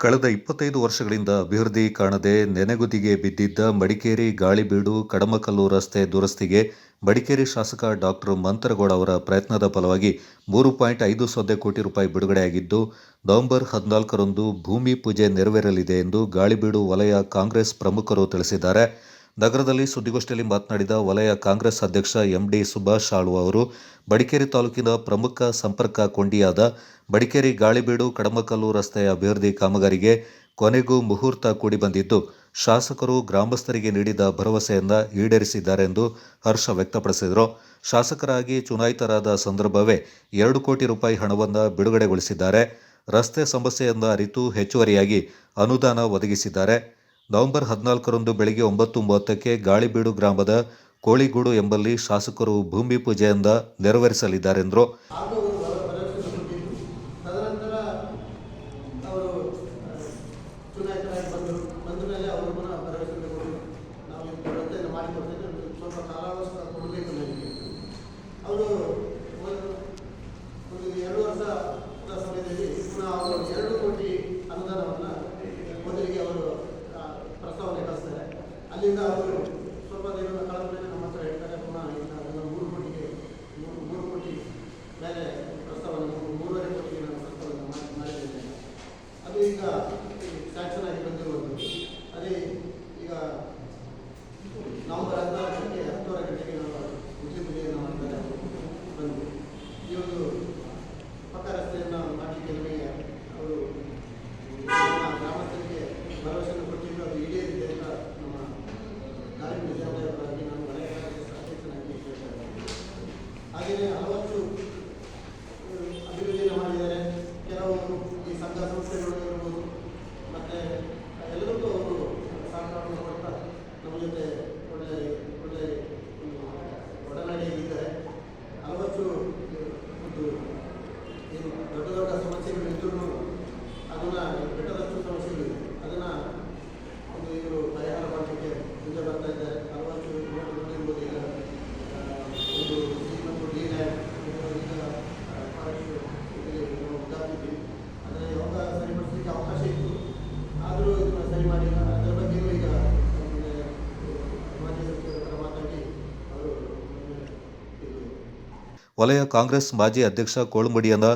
ಕಳೆದ ಇಪ್ಪತ್ತೈದು ವರ್ಷಗಳಿಂದ ಅಭಿವೃದ್ಧಿ ಕಾಣದೆ ನೆನೆಗುದಿಗೆ ಬಿದ್ದಿದ್ದ ಮಡಿಕೇರಿ ಗಾಳಿಬೀಡು ಕಡಮಕಲ್ಲು ರಸ್ತೆ ದುರಸ್ತಿಗೆ ಮಡಿಕೇರಿ ಶಾಸಕ ಡಾಕ್ಟರ್ ಮಂತರಗೌಡ ಅವರ ಪ್ರಯತ್ನದ ಫಲವಾಗಿ ಮೂರು ಪಾಯಿಂಟ್ ಐದು ಸೊನ್ನೆ ಕೋಟಿ ರೂಪಾಯಿ ಬಿಡುಗಡೆಯಾಗಿದ್ದು, ನವೆಂಬರ್ ಹದಿನಾಲ್ಕರಂದು ಭೂಮಿ ಪೂಜೆ ನೆರವೇರಲಿದೆ ಎಂದು ಗಾಳಿಬೀಡು ವಲಯ ಕಾಂಗ್ರೆಸ್ ಪ್ರಮುಖರು ತಿಳಿಸಿದ್ದಾರೆ. ನಗರದಲ್ಲಿ ಸುದ್ದಿಗೋಷ್ಠಿಯಲ್ಲಿ ಮಾತನಾಡಿದ ವಲಯ ಕಾಂಗ್ರೆಸ್ ಅಧ್ಯಕ್ಷ ಎಂಡಿ ಸುಭಾಷ್ ಆಳುವ ಅವರು, ಬಡಿಕೇರಿ ತಾಲೂಕಿನ ಪ್ರಮುಖ ಸಂಪರ್ಕ ಕೊಂಡಿಯಾದ ಬಡಿಕೇರಿ ಗಾಳಿಬೀಡು ಕಡಮಕಲ್ಲು ರಸ್ತೆಯ ಅಭಿವೃದ್ಧಿ ಕಾಮಗಾರಿಗೆ ಕೊನೆಗೂ ಮುಹೂರ್ತ ಕೂಡಿ ಬಂದಿದ್ದು, ಶಾಸಕರು ಗ್ರಾಮಸ್ಥರಿಗೆ ನೀಡಿದ ಭರವಸೆಯನ್ನು ಈಡೇರಿಸಿದ್ದಾರೆ ಎಂದು ಹರ್ಷ ವ್ಯಕ್ತಪಡಿಸಿದರು. ಶಾಸಕರಾಗಿ ಚುನಾಯಿತರಾದ ಸಂದರ್ಭವೇ ಎರಡು ಕೋಟಿ ರೂಪಾಯಿ ಹಣವನ್ನು ಬಿಡುಗಡೆಗೊಳಿಸಿದ್ದಾರೆ. ರಸ್ತೆ ಸಮಸ್ಯೆಯನ್ನು ಅರಿತು ಹೆಚ್ಚುವರಿಯಾಗಿ ಅನುದಾನ ಒದಗಿಸಿದ್ದಾರೆ. ನವೆಂಬರ್ ಹದಿನಾಲ್ಕರಂದು ಬೆಳಗ್ಗೆ ಒಂಬತ್ತು ಮೂವತ್ತಕ್ಕೆ ಗಾಳಿಬೀಡು ಗ್ರಾಮದ ಕೋಳಿಗೂಡು ಎಂಬಲ್ಲಿ ಶಾಸಕರು ಭೂಮಿ ಪೂಜೆಯಿಂದ ನೆರವೇರಿಸಲಿದ್ದಾರೆಂದರು ಹಾಗೂ ಅವರು ಭರವಸೆ ಕೊಟ್ಟಿದ್ದು ತದನಂತರ ಅವರು ಚುನಾಯಿತರಾಗಿ ಬಂದರು ಬಂದ ಮೇಲೆ ಅವರು ಪುನಃ ಭರವಸೆ ತಗೊಂಡು ನಾವು ಈ ರಸ್ತೆಯನ್ನು ಮಾಡಿಕೊಡ್ತೇವೆ ಒಂದು ಸ್ವಲ್ಪ ಕಾಲಾವಕಾಶ ಕೊಡಬೇಕು ನನಗೆ ಅವರು ಒಂದು ಒಂದು ಎರಡು ವರ್ಷದ ಸಮಯದಲ್ಲಿ ಪುನಃ ಅವರು ಎರಡು ಕೋಟಿ ಅನುದಾನವನ್ನು ಮೊದಲಿಗೆ ಅವರು ಆ, ಪ್ರಸ್ತಾವನೆ ಕಳಿಸ್ತಾರೆ ಸ್ವಲ್ಪ ಹೇಳ್ತಾರೆ ಪುನಃ ಮೂರು ಕೋಟಿಗೆ ಕೋಟಿ ಮೇಲೆ ಮೂರುವರೆ ಮಾಡಿದ್ದೇನೆ. ಅದು ಈಗ ಈಗ ನವೆಂಬರ್ ಗಂಟೆಗೆ ಪಕ್ಕ ರಸ್ತೆಯನ್ನು ಮಾಡಲಿಕ್ಕೆ ನಮಗೆ ಅವರು ಗ್ರಾಮಸ್ಥರಿಗೆ ಭರವಸೆಯನ್ನು ಕೊಟ್ಟಿದ್ದು ಅದು ಈಡೇರಿದೆ ಅಂತ ನಮ್ಮ ಧಾರ್ಮಿಕ ಜನತೆಯವರಾಗಿ ನಾನು ವಲಯ ಕಾಂಗ್ರೆಸ್ ಅಧ್ಯಕ್ಷನಾಗಿ ಹೇಳ್ತಾ ಇದ್ದೇನೆ. ಹಾಗೆಯೇ ಹಲವತ್ತು ಅಹ್, ಅಭಿವೃದ್ಧಿಯನ್ನು ಮಾಡಿದ್ದಾರೆ ಕೆಲವು ಈ ಸಂಘ ಸಂಸ್ಥೆಗಳು ಇರ್ಬೋದು ಮತ್ತು ಎಲ್ಲರಿಗೂ ಅವರು ಸಹಕಾರವನ್ನು ಕೊಡ್ತಾ ನಮ್ಮ ಜೊತೆ ಒಳ್ಳೆ ಒಳ್ಳೆ ಒಂದು ಒಡನಾಡಿಯಲ್ಲಿದ್ದಾರೆ ಹಲವತ್ತು ಒಂದು ಏನು ದೊಡ್ಡ ದೊಡ್ಡ ಸಮಸ್ಯೆಗಳು ಇದ್ರೂ ಅದನ್ನು ಬೆಟ್ಟದಷ್ಟು ಸಮಸ್ಯೆಗಳಿದೆ ಅದನ್ನು ಒಂದು ಇವರು ಪರಿಹಾರ ಮಾಡಲಿಕ್ಕೆ ಮುಂದೆ ಬರ್ತಾ ಇದ್ದಾರೆ ಹಲವತ್ತು ನೋಡಿರ್ಬೋದು ಈಗ ಆ, ಒಂದು ಸಿ ಮತ್ತು ಡಿ ಲ್ಯಾಂಡ್ ಈಗ ಫಾರೆಸ್ಟ್ ಇದರಲ್ಲಿ ನಾವು ಉದಾಹರಣೆ ಆದರೆ ಯಾವಾಗ ಸರಿಪಡಿಸಲಿಕ್ಕೆ ಅವಕಾಶ ಇತ್ತು ಆದರೂ ಇದನ್ನು ಸರಿ ಮಾಡಿಲ್ಲ ಅದರ ಬಗ್ಗೆಯೂ ಈಗ ನಮಗೆ ಮಾಜಿ ಸಚಿವರ ಹತ್ರ ಮಾತಾಡಿ ಅವರು ನಮಗೆ ಇದು ವಲಯ ಕಾಂಗ್ರೆಸ್ ಮಾಜಿ ಅಧ್ಯಕ್ಷ ಕೋಳುಮಡಿಯನ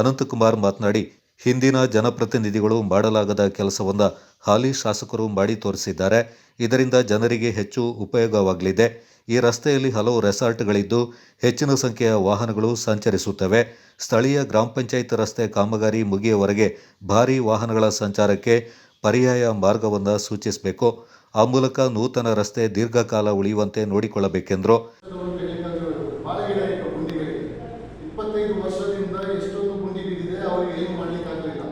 ಅನಂತಕುಮಾರ್ ಮಾತನಾಡಿ, ಹಿಂದಿನ ಜನಪ್ರತಿನಿಧಿಗಳು ಮಾಡಲಾಗದ ಕೆಲಸವನ್ನು ಹಾಲಿ ಶಾಸಕರು ಮಾಡಿ ತೋರಿಸಿದ್ದಾರೆ. ಇದರಿಂದ ಜನರಿಗೆ ಹೆಚ್ಚು ಉಪಯೋಗವಾಗಲಿದೆ. ಈ ರಸ್ತೆಯಲ್ಲಿ ಹಲವು ರೆಸಾರ್ಟ್ಗಳಿದ್ದು, ಹೆಚ್ಚಿನ ಸಂಖ್ಯೆಯ ವಾಹನಗಳು ಸಂಚರಿಸುತ್ತವೆ. ಸ್ಥಳೀಯ ಗ್ರಾಮ ಪಂಚಾಯತ್ ರಸ್ತೆ ಕಾಮಗಾರಿ ಮುಗಿಯುವವರೆಗೆ ಭಾರೀ ವಾಹನಗಳ ಸಂಚಾರಕ್ಕೆ ಪರ್ಯಾಯ ಮಾರ್ಗವನ್ನು ಸೂಚಿಸಬೇಕು. ಆ ಮೂಲಕ ನೂತನ ರಸ್ತೆ ದೀರ್ಘಕಾಲ ಉಳಿಯುವಂತೆ ನೋಡಿಕೊಳ್ಳಬೇಕೆಂದರು. ಇಪ್ಪತ್ತೈದು ವರ್ಷದಿಂದ ಎಷ್ಟೊಂದು ಗುಂಡಿ ಬಿದ್ದಿದೆ, ಅವ್ರಿಗೆ ಏನು ಮಾಡ್ಲಿಕ್ಕೆ ಆಗಲಿಲ್ಲ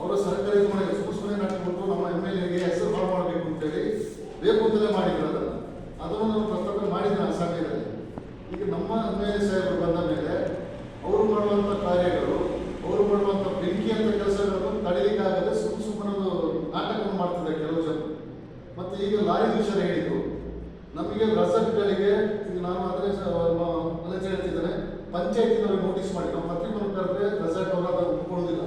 ಅವರು ಸರ್ಕಾರಿ ಮನೆ ಸುಮ್ಮನೆ ನಡ್ಕೊಂಡು ನಮ್ಮ ಎಂ ಎಲ್ ಎಗೆ ಹೆಸರು ಹಾಳು ಮಾಡಬೇಕು ಅಂತೇಳಿ ಬೇಕು ಅಂತಲೇ ಮಾಡಿದ್ರು ಅದನ್ನು. ನಾನು ಪ್ರಸ್ತಾಪ ಮಾಡಿದ್ದೆ ಆ ಸಭೆಯಲ್ಲಿ ಈಗ ನಮ್ಮ ಎಂ ಎಲ್ ಎ ಸಾಹೇಬರು ಬಂದ ಮೇಲೆ ಅವರು ಮಾಡುವಂಥ ಕಾರ್ಯಗಳು, ಅವರು ಮಾಡುವಂಥ ಬೆಂಕಿ ಅಂತ ಕೆಲಸಗಳನ್ನು ತಡೀಲಿಕ್ಕಾಗದೆ ಸುಮ್ಮ ಸುಮ್ಮನೆ ನಾಟಕವನ್ನು ಮಾಡ್ತಿದ್ದಾರೆ ಕೆಲವು ಜನ. ಮತ್ತು ಈಗ ಲಾರಿ ವಿಷಯ ಹೇಳಿದ್ದು, ನಮಗೆ ರಸಗಳಿಗೆ ಈಗ ನಾನು ಆದರೆ ಹೇಳ್ತಿದ್ದೇನೆ. ಪಂಚಾಯತಿನವ್ರಿಗೆ ನೋಟಿಸ್ ಮಾಡಿ. ನಾವು ಪತ್ರಿಕೆ ಕರೆದ್ರೆ ರೆಸಾರ್ಟ್ ಅವರು ಅದನ್ನು ಒಪ್ಕೊಳ್ಳೋದಿಲ್ಲ.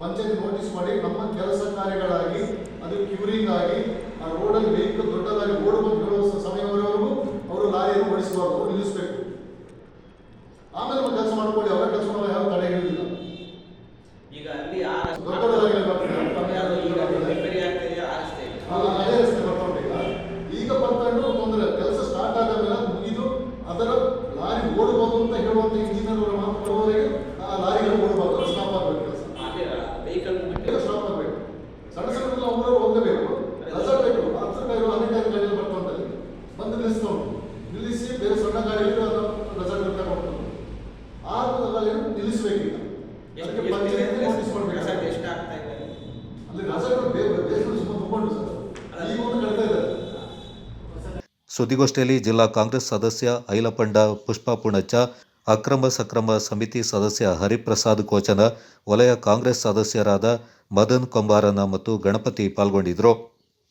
ಪಂಚಾಯತಿ ನೋಟಿಸ್ ಮಾಡಿ ನಮ್ಮ ಕೆಲಸ ಕಾರ್ಯಗಳಾಗಿ ಅದು ಕ್ಯೂರಿಂಗ್ ಆಗಿ ಆ ರೋಡಲ್ಲಿ ವೆಹಿಕಲ್ ದೊಡ್ಡದಾಗಿ ಓಡ್ ಬಂದು ಹೇಳುವ ಸಮಯವರೆಗೂ ಅವರು ಲಾರಿಯನ್ನು ಓಡಿಸಬಾರ್ದು ಅವರು ನಿಲ್ಲಿಸಬೇಕು. ಆಮೇಲೆ ನಾವು ಕೆಲಸ ಮಾಡ್ಕೊಳ್ಳಿ ಅವರ ಕೆಲಸ ಮಾಡೋ ಯಾವ ತಡೆ ಹಿಡಿದಿಲ್ಲ. ಈಗ ಅಲ್ಲಿ ದೊಡ್ಡದಾಗಿ ಅದೇ ಯಾವ್ದು ಈಗ ರಿಪೇರಿ ಆಗ್ತಿದೆಯೋ ಆ ರಸ್ತೆ ಇದೆ. ಅಲ್ಲ, ಅದೇ ರಸ್ತೆ ಬರ್ಕೊಂಡೀಗ ಈಗ ಬರ್ಕೊಂಡು ತೊಂದರೆ ಕೆಲಸ ಸ್ಟಾರ್ಟ್ ಆದ ಮೇಲೆ ಅದು ಮುಗಿದು ಅದರ ಲಾರಿ ಓಡಬಹುದು ಹೇಳುವಂತ ಇಂಜಿನಿಯರ್ ಅವರ ಆ ಲಾರಿಗಳು ಓಡಬಾರ್ದು ಸ್ಟಾಪ್ ಆಗಬೇಕು ಕೆಲಸ. ಸ್ಟಾಪ್ ಆಗಬೇಕು. ಸಣ್ಣ ಸಣ್ಣ ಒಬ್ಬರು ಹೋಗಬೇಕು ಹಸರ್ ಬೇಕು. ಹತ್ರ ಇರುವ ಅನೇಕ ಗಾಡಿಗಳು ಬರ್ಕೊಂಡಲ್ಲಿ ಬಂದು ನಿಲ್ಲಿಸ್ಕೊಂಡು ನಿಲ್ಲಿಸಿ ಬೇರೆ ಸಣ್ಣ ಗಾಡಿಗಳು ಅದನ್ನು ರೆಸಲ್ಟ್ ತಗೊಂಡು ಆ ಗಾಡಿಯನ್ನು ನಿಲ್ಲಿಸಬೇಕೀಗ ಅದಕ್ಕೆ ಇದೆ ಪಂಚಾಯತ್ ಅಂದ್ರೆ ನೋಟಿಸ್ ಮಾಡಬೇಕು ಎಷ್ಟು ಆಗ್ತಾ ಇದೆ? ಅಲ್ಲಿ ರೆಸಾರ್ಟ್ ಬೇರೆ ಸುಮ್ಮನೆ ತುಂಬಿಕೊಂಡು ಸರ್. ಈಗ ಒಂದು ಕಳ್ತಾ ಇದ್ದಾರೆ ಸುದ್ದಿಗೋಷ್ಠಿಯಲ್ಲಿ ಜಿಲ್ಲಾ ಕಾಂಗ್ರೆಸ್ ಸದಸ್ಯ ಐಲಪಂಡ ಪುಷ್ಪ ಪುಣಚ್ಚ ಅಕ್ರಮ ಸಕ್ರಮ ಸಮಿತಿ ಸದಸ್ಯ ಹರಿಪ್ರಸಾದ್ ಕೋಚನ ವಲಯ ಕಾಂಗ್ರೆಸ್ ಸದಸ್ಯರಾದ ಮದನ್ ಕೊಂಬಾರನ ಮತ್ತು ಗಣಪತಿ ಪಾಲ್ಗೊಂಡಿದ್ದರು